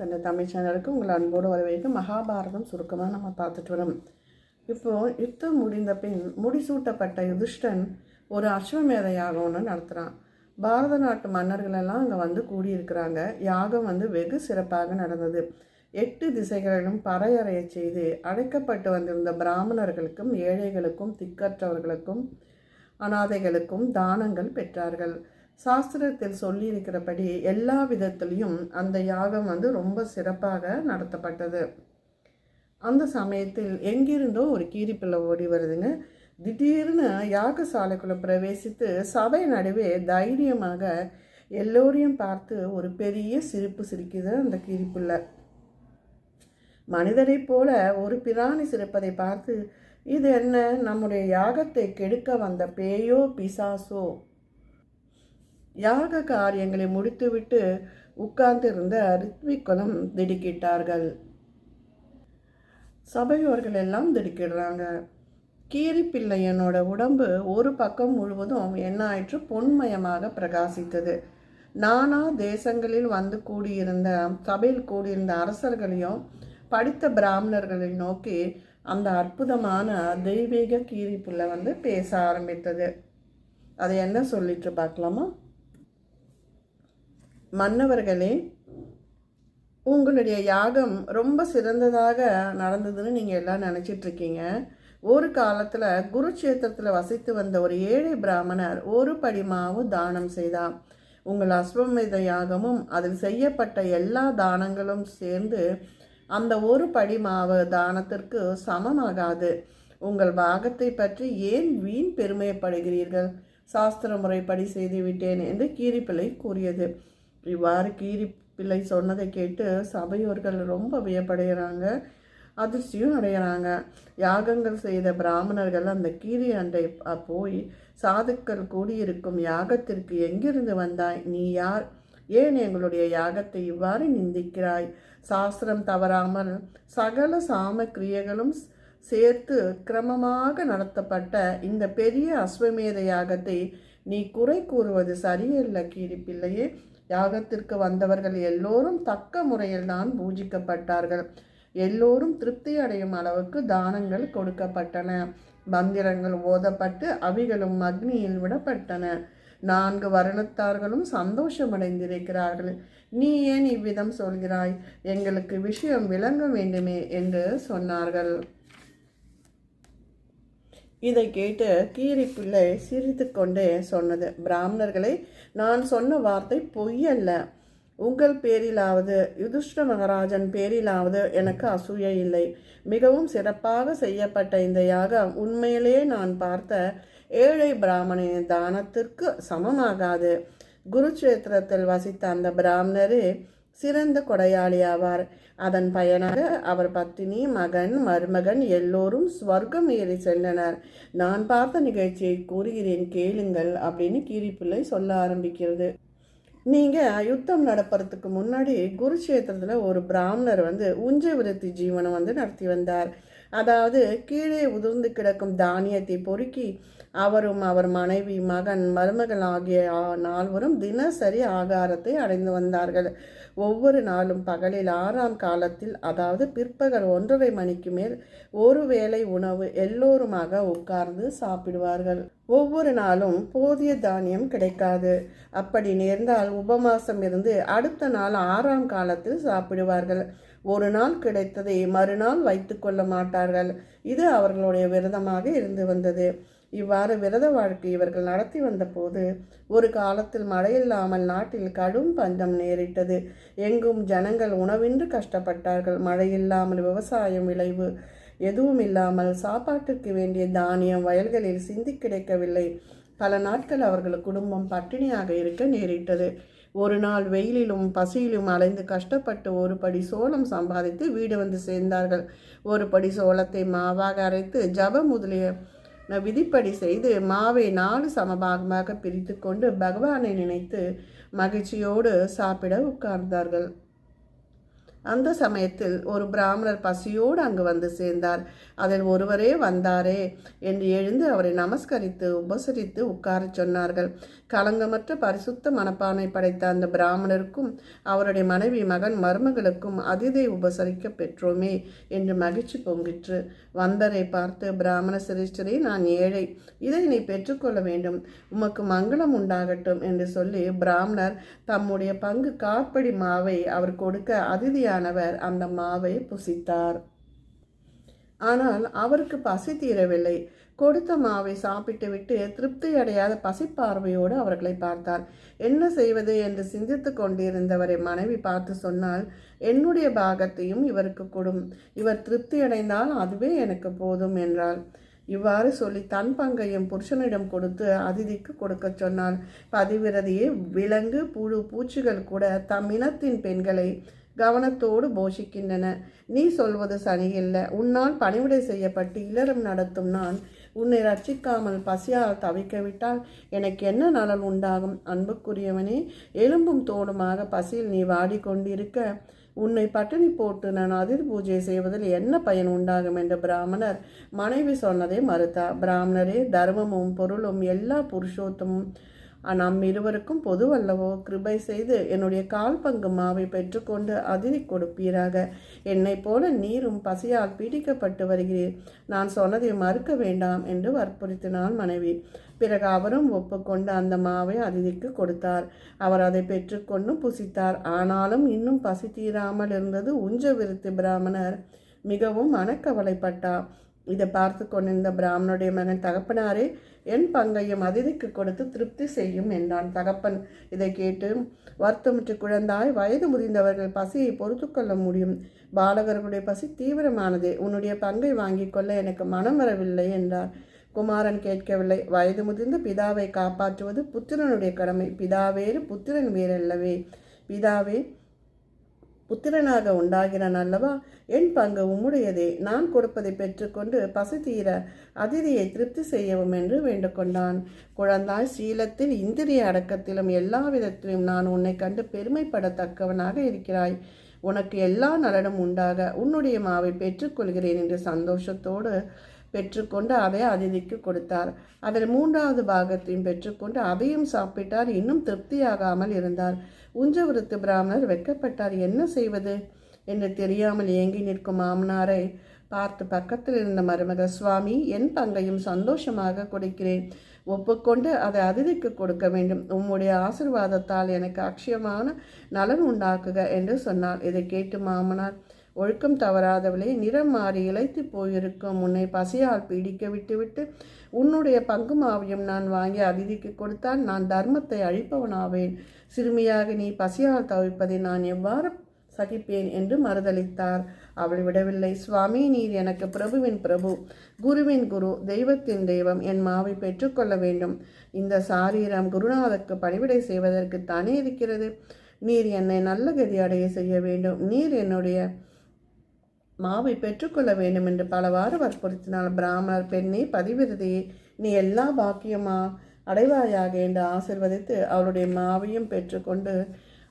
தன்னை தமிழ் சேனலுக்கு உங்களை அன்போடு வரவேற்க மகாபாரதம் சுருக்கமாக நம்ம பார்த்துட்டு வரோம். இப்போ யுத்தம் முடிந்த பின் முடிசூட்டப்பட்ட யுதிஷ்டன் ஒரு அஸ்வமேத யாகம்னு நடத்துகிறான் பாரத நாட்டு மன்னர்களெல்லாம் அங்கே வந்து கூடியிருக்கிறாங்க. யாகம் வந்து வெகு சிறப்பாக நடந்தது. எட்டு திசைகளிலும் பறையறைய செய்து அழைக்கப்பட்டு வந்திருந்த பிராமணர்களுக்கும் ஏழைகளுக்கும் திக்கற்றவர்களுக்கும் அனாதைகளுக்கும் தானங்கள் பெற்றார்கள். சாஸ்திரத்தில் சொல்லியிருக்கிறபடி எல்லா விதத்திலையும் அந்த யாகம் வந்து ரொம்ப சிறப்பாக நடத்தப்பட்டது. அந்த சமயத்தில் எங்கிருந்தோ ஒரு கீரிப்பிள்ளை ஓடி வருதுங்க. திடீர்னு யாகசாலைக்குள்ளே பிரவேசித்து சபை நடுவே தைரியமாக எல்லோரையும் பார்த்து ஒரு பெரிய சிரிப்பு சிரிக்குது அந்த கீரிப்புள்ள. மனிதரைப் போல ஒரு பிராணி சிரிப்பதை பார்த்து இது என்ன நம்முடைய யாகத்தை கெடுக்க வந்த பேயோ பிசாசோ? யாக காரியங்களை முடித்துவிட்டு உட்கார்ந்திருந்த ரித்விக்குலம் திடுக்கிட்டார்கள். சபையோர்கள் எல்லாம் திடுக்கிடுறாங்க. கீரி பிள்ளையனோட உடம்பு ஒரு பக்கம் முழுவதும் என்ன ஆயிற்று பொன்மயமாக பிரகாசித்தது. நானா தேசங்களில் வந்து கூடியிருந்த சபையில் கூடியிருந்த அரசர்களையும் படித்த பிராமணர்களை நோக்கி அந்த அற்புதமான தெய்வீக கீரி வந்து பேச ஆரம்பித்தது. அதை என்ன சொல்லிட்டு பார்க்கலாமா? மன்னவர்களே உங்களுடைய யாகம் ரொம்ப சிறந்ததாக நடந்ததுன்னு நீங்கள் எல்லாம் நினச்சிட்ருக்கீங்க. ஒரு காலத்தில் குருக்ஷேத்திரத்தில் வசித்து வந்த ஒரு ஏழை பிராமணர் ஒரு படிமாவு தானம் செய்தார். உங்கள் அஸ்வமேத யாகமும் அதில் செய்யப்பட்ட எல்லா தானங்களும் சேர்ந்து அந்த ஒரு படிமாவு தானத்திற்கு சமமாகாது. உங்கள் பாகத்தை பற்றி ஏன் வீண் பெருமைப்படுகிறீர்கள்? சாஸ்திர முறைப்படி செய்துவிட்டேன் என்று கீரிப்பிள்ளை கூறியது. இவ்வாறு கீரி பிள்ளை சொன்னதை கேட்டு சபையோர்கள் ரொம்ப வியப்படைகிறாங்க அதிர்ச்சியும் அடைகிறாங்க. யாகங்கள் செய்த பிராமணர்கள் அந்த கீரி அண்டை போய் சாதுக்கள் கூடியிருக்கும் யாகத்திற்கு எங்கிருந்து வந்தாய்? நீ யார்? ஏன் எங்களுடைய யாகத்தை இவ்வாறு நிந்திக்கிறாய்? சாஸ்திரம் தவறாமல் சகல சாம கிரியைகளும் சேர்த்து கிரமமாக நடத்தப்பட்ட இந்த பெரிய அஸ்வமேத யாகத்தை நீ குறை கூறுவது சரியல்ல கீரி பிள்ளையே. யாகத்திற்கு வந்தவர்கள் எல்லோரும் தக்க முறையில் தான் பூஜிக்கப்பட்டார்கள். எல்லோரும் திருப்தி அடையும் அளவுக்கு தானங்கள் கொடுக்கப்பட்டன. மந்திரங்கள் ஓதப்பட்டு அவிகளும் அக்னியில் விடப்பட்டன. நான்கு வருணத்தார்களும் சந்தோஷமடைந்திருக்கிறார்கள். நீ ஏன் இவ்விதம் சொல்கிறாய்? எங்களுக்கு விஷயம் விளங்க வேண்டுமே என்று சொன்னார்கள். இதை கேட்டு கீரி பிள்ளை சிரித்து கொண்டே சொன்னது. பிராமணர்களை நான் சொன்ன வார்த்தை பொய்யல்ல உங்கள் பேரிலாவது யுதிஷ்ட மகாராஜன் பேரிலாவது எனக்கு அசூய இல்லை. மிகவும் சிறப்பாக செய்யப்பட்ட இந்த யாகம் உண்மையிலே நான் பார்த்த ஏழை பிராமணின் தானத்திற்கு சமமாகாது. குருச்சேத்திரத்தில் வசித்த அந்த பிராமணரே சிறந்த கொடையாளி ஆவார் அதன் பயனாக அவர் பத்தினி மகன் மருமகன் எல்லோரும் ஸ்வர்க்கம் ஏறி சென்றனர். நான் பார்த்த நிகழ்ச்சியை கூறுகிறேன் கேளுங்கள் அப்படின்னு கீரிப்பிள்ளை சொல்ல ஆரம்பிக்கிறது. நீங்கள் யுத்தம் நடப்புறதுக்கு முன்னாடி குருக்ஷேத்திரத்தில் ஒரு பிராமணர் வந்து உஞ்ச விருத்தி ஜீவனம் வந்து நடத்தி வந்தார். அதாவது கீழே உதிர்ந்து கிடக்கும் தானியத்தை பொறுக்கி அவரும் அவர் மனைவி மகன் மருமகள் ஆகிய நால்வரும் தினசரி ஆகாரத்தை அடைந்து வந்தார்கள். ஒவ்வொரு நாளும் பகலில் ஆறாம் காலத்தில் அதாவது பிற்பகல் ஒன்றரை மணிக்கு மேல் ஒரு வேளை உணவு எல்லோருமாக உட்கார்ந்து சாப்பிடுவார்கள். ஒவ்வொரு நாளும் போதிய தானியம் கிடைக்காது. அப்படி நேர்ந்தால் உபமாசம் இருந்து அடுத்த நாள் ஆறாம் காலத்தில் சாப்பிடுவார்கள். ஒரு நாள் கிடைத்ததை மறுநாள் வைத்து கொள்ள மாட்டார்கள். இது அவர்களுடைய விரதமாக இருந்து வந்தது. இவ்வாறு விரத வாழ்க்கை இவர்கள் நடத்தி வந்தபோது ஒரு காலத்தில் மழையில்லாமல் நாட்டில் கடும் பஞ்சம் நேரிட்டது. எங்கும் ஜனங்கள் உணவின்றி கஷ்டப்பட்டார்கள். மழையில்லாமல் விவசாயம் விளைவு எதுவும் இல்லாமல் சாப்பாட்டுக்கு வேண்டிய தானியம் வயல்களில் சிந்தி கிடைக்கவில்லை. பல நாட்கள் அவர்கள் குடும்பம் பட்டினியாக இருக்க நேரிட்டது. ஒரு நாள் வெயிலிலும் பசியிலும் அலைந்து கஷ்டப்பட்டு ஒரு படி சோளம் சம்பாதித்து வீடு வந்து சேர்ந்தார்கள். ஒரு படி சோளத்தை மாவாக அரைத்து ஜப முதலிய விதிப்படி செய்து மாவை நாலு சமபாகமாக பிரித்து கொண்டு பகவானை நினைத்து மகிழ்ச்சியோடு சாப்பிட உட்கார்ந்தார்கள். அந்த சமயத்தில் ஒரு பிராமணர் பசியோடு அங்கு வந்து சேர்ந்தார். அதில் ஒருவரே வந்தாரே என்று எழுந்து அவரை நமஸ்கரித்து உபசரித்து உட்காரச் சொன்னார்கள். கலங்கமற்ற பரிசுத்த மனப்பானை படைத்த அந்த பிராமணருக்கும் அவருடைய மனைவி மகன் மருமகளுக்கும் அதிதை உபசரிக்க பெற்றோமே என்று மகிழ்ச்சி பொங்கிற்று. வந்தரை பார்த்து பிராமண சிரேஷ்டரே நான் ஏழை. இதை நீ பெற்றுக்கொள்ள வேண்டும். உமக்கு மங்களம் உண்டாகட்டும் என்று சொல்லி பிராமணர் தம்முடைய பங்கு காப்படி மாவை அவர் கொடுக்க அதிதியாக அதிதியானவர் அந்த மாவை புசித்தார். ஆனால் அவருக்கு பசி தீரவில்லை. கொடுத்த மாவை சாப்பிட்டுவிட்டு திருப்தி அடையாத பசிப்பார்வையோடு அவர்களை பார்த்தார். என்ன செய்வது? என்று சிந்தித்து கொண்டிருந்தவரை மனைவி பார்த்து சொன்னால் என்னுடைய பாகத்தையும் இவருக்கு கொடும். இவர் திருப்தி அடைந்தால் அதுவே எனக்கு போதும் என்றாள். இவ்வாறு சொல்லி தன் பங்கையும் புருஷனிடம் கொடுத்து அதிதிக்கு கொடுக்கச் சொன்னாள். பதிவிரதியே விலங்கு புழு பூச்சிகள் கூட தம் இனத்தின் பெண்களை கவனத்தோடு போஷிக்கின்றன. நீ சொல்வது சரியில்லை. உன்னால் பணிவிடை செய்யப்பட்டு இல்லறம் நடத்தும் நான் உன்னை ரட்சிக்காமல் பசியால் தவிக்கவிட்டால் எனக்கு என்ன நலன் உண்டாகும்? அன்புக்குரியவனே எலும்பும் தோடுமாக பசியில் நீ வாடிக்கொண்டிருக்க உன்னை பட்டினி போட்டு நான் அதிர் பூஜை செய்வதில் என்ன பயன் உண்டாகும் என்று பிராமணர் மனைவி சொன்னதை மறுத்தார். பிராமணரே தர்மமும் பொருளும் எல்லா புருஷோத்தமும் நம் இருவருக்கும் பொதுவல்லவோ கிருபை செய்து என்னுடைய கால் பங்கு மாவை பெற்றுக்கொண்டு அதிரி கொடுப்பீராக. என்னை போல நீரும் பசியால் பீடிக்கப்பட்டு வருகிறீர். நான் சொன்னதை மறுக்க வேண்டாம் என்று வற்புறுத்தினாள் மனைவி. பிறகு அவரும் ஒப்புக்கொண்டு அந்த மாவை அதிதிக்கு கொடுத்தார். அவர் அதை பெற்றுக்கொண்டு புசித்தார். ஆனாலும் இன்னும் பசி தீராமல் இருந்தது உஞ்ச விருத்தி பிராமணர். மிகவும் மனக்கவலைப்பட்டார். இதை பார்த்து கொண்டிருந்த பிராமணனுடைய மகன் தகப்பனாரே என் பங்கையும் அதிதிக்கு கொடுத்து திருப்தி செய்யும் என்றான் தகப்பன். இதை கேட்டு வருத்தமுற்று குழந்தாய் வயது முதிர்ந்தவர்கள் பசியை பொறுத்து கொள்ள முடியும். பாலகர்களுடைய பசி தீவிரமானதே. உன்னுடைய பங்கை வாங்கிக் கொள்ள எனக்கு மனம் வரவில்லை என்றார். குமாரன் கேட்கவில்லை. வயது முதிர்ந்த பிதாவை காப்பாற்றுவது புத்திரனுடைய கடமை. பிதாவேறு புத்திரன் வேறல்லவே. பிதாவே புத்திரனாக உண்டாகிறான் அல்லவா? என் பங்கு உம்முடையதே. நான் கொடுப்பதை பெற்றுக்கொண்டு பசி தீர அதிதியை திருப்தி செய்யவும் என்று வேண்டுகொண்டான். குழந்தாய் சீலத்தில் இந்திரிய அடக்கத்திலும் எல்லா விதத்திலும் நான் உன்னை கண்டு பெருமைப்படத்தக்கவனாக இருக்கிறாய். உனக்கு எல்லா நலனும் உண்டாக உன்னுடைய மாவை பெற்றுக்கொள்கிறேன் என்று சந்தோஷத்தோடு பெற்றுக்கொண்டு அதை அதிதிக்கு கொடுத்தார். அதில் மூன்றாவது பாகத்தையும் பெற்றுக்கொண்டு அதையும் சாப்பிட்டார். இன்னும் திருப்தியாகாமல் இருந்தார். உஞ்சவிருத்து பிராமணர் வெக்கப்பட்டார் என்ன செய்வது என்று தெரியாமல் ஏங்கி நிற்கும் மாமனாரை பார்த்து பக்கத்தில் இருந்த மருமக சுவாமி என் பங்கையும் சந்தோஷமாக கொடுக்கிறேன். ஒப்புக்கொண்டு அதை அதிதிக்கு கொடுக்க வேண்டும். உம்முடைய ஆசிர்வாதத்தால் எனக்கு அக்ஷயமான நலன் உண்டாக்குக என்று சொன்னார். இதை கேட்டு மாமனார் ஒழுக்கம் தவறாதவளே நிறம் மாறி இழைத்து போயிருக்கும். உன்னை பசியால் பீடிக்க விட்டுவிட்டு உன்னுடைய பங்கு மாவியம் நான் வாங்கி அதிதிக்கு கொடுத்தால் நான் தர்மத்தை அழிப்பவனாவேன். சிறுமியாக நீ பசியால் தவிப்பதை நான் எவ்வாறு சகிப்பேன் என்று மறுதளித்தார் அவள் விடவில்லை. சுவாமி நீர் எனக்கு பிரபுவின் பிரபு. குருவின் குரு தெய்வத்தின் தெய்வம். என் மாவை பெற்றுக்கொள்ள வேண்டும். இந்த சாரீரம் குருநாதருக்கு பணிவிடை செய்வதற்கு தானே இருக்கிறது? நீர் என்னை நல்ல கதி அடைய செய்ய வேண்டும். நீர் என்னுடைய மாவை பெற்றுக்கொள்ள வேண்டும் என்று பலவாறு வற்புறுத்தினாள். பிராமணர் பெண்ணே பதிவிருதையே நீ எல்லா பாக்கியமா? அடைவாயாக என்று ஆசிர்வதித்து அவளுடைய மாவையும் பெற்றுக்கொண்டு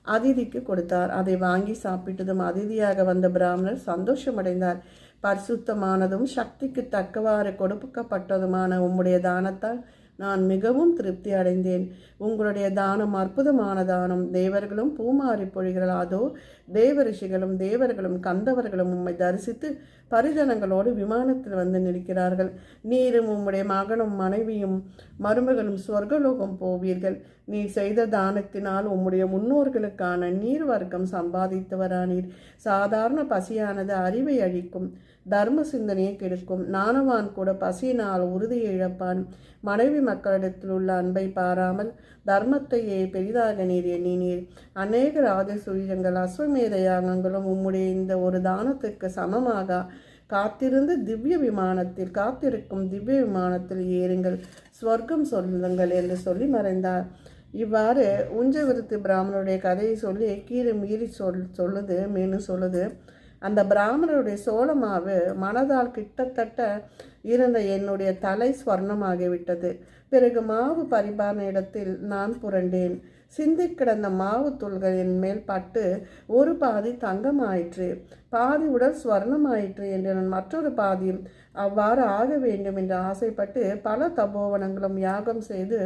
அதிதிக்கு கொடுத்தார். அதை வாங்கி சாப்பிட்டதும் அதிதியாக வந்த பிராமணர் சந்தோஷமடைந்தார். பரிசுத்தமானதும் சக்திக்கு தக்கவாறு கொடுக்கப்பட்டதுமான உம்முடைய தானத்தால் நான் மிகவும் திருப்தி அடைந்தேன். உங்களுடைய தானம் அற்புதமான தானம். தேவர்களும் பூமாறி பொழிகளாதோ தேவ ரிஷிகளும் தேவர்களும் கந்தவர்களும் உம்மை தரிசித்து பரிஜனங்களோடு விமானத்தில் வந்து நிற்கிறார்கள். நீரும் உம்முடைய மகனும் மனைவியும் மருமகளும் சொர்க்கலோகம் போவீர்கள். நீ செய்த தானத்தினால் உம்முடைய முன்னோர்களுக்கான நீர் வர்க்கம் சம்பாதித்தவரானீர் சாதாரண பசியானது அறிவை அழிக்கும் தர்ம சிந்தனையை கெடுக்கும். நானவான் கூட பசியினால் உறுதியை இழப்பான். மனைவி மக்களிடத்தில் உள்ள அன்பை பாராமல் தர்மத்தையே பெரிதாக நீர் எண்ணினீர். அநேக ராஜசூரியங்கள் அஸ்வமேத யாகங்களும் உம்முடைய இந்த ஒரு தானத்துக்கு சமமாக. காத்திருந்து திவ்ய விமானத்தில் காத்திருக்கும் திவ்ய விமானத்தில் ஏறுங்கள். ஸ்வர்க்கம் சொல்லுங்கள் என்று சொல்லி மறைந்தார். இவ்வாறு உஞ்சவிருத்தி பிராமணருடைய கதையை சொல்லி கீறு மீறி சொல் சொல்லுது மேலும் சொல்லுது. அந்த பிராமணருடைய சோளமாவு மனதால் கிட்டத்தட்ட இருந்த என்னுடைய தலை ஸ்வர்ணமாகிவிட்டது பிறகு மாவு பரிபான இடத்தில் நான் புரண்டேன். சிந்தி கிடந்த மாவு தூள்களின் மேல் பட்டு ஒரு பாதி தங்கமாயிற்று. பாதி உடல் ஸ்வர்ணமாயிற்று என்று நான் மற்றொரு பாதியும் அவ்வாறு ஆக வேண்டும் என்று ஆசைப்பட்டு பல தபோவனங்களும் யாகம் செய்து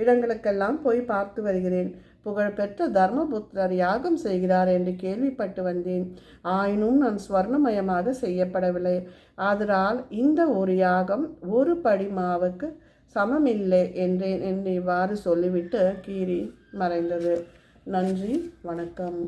இடங்களுக்கெல்லாம் போய் பார்த்து வருகிறேன். புகழ்பெற்ற தர்மபுத்திரர் யாகம் செய்கிறார் என்று கேள்விப்பட்டு வந்தேன். ஆயினும் நான் ஸ்வர்ணமயமாக செய்யப்படவில்லை. அதனால் இந்த ஒரு யாகம் ஒரு படி மாவுக்கு சமமில்லை என்றேன். என்று இவ்வாறு சொல்லிவிட்டு கீரி மறைந்தது. நன்றி. வணக்கம்.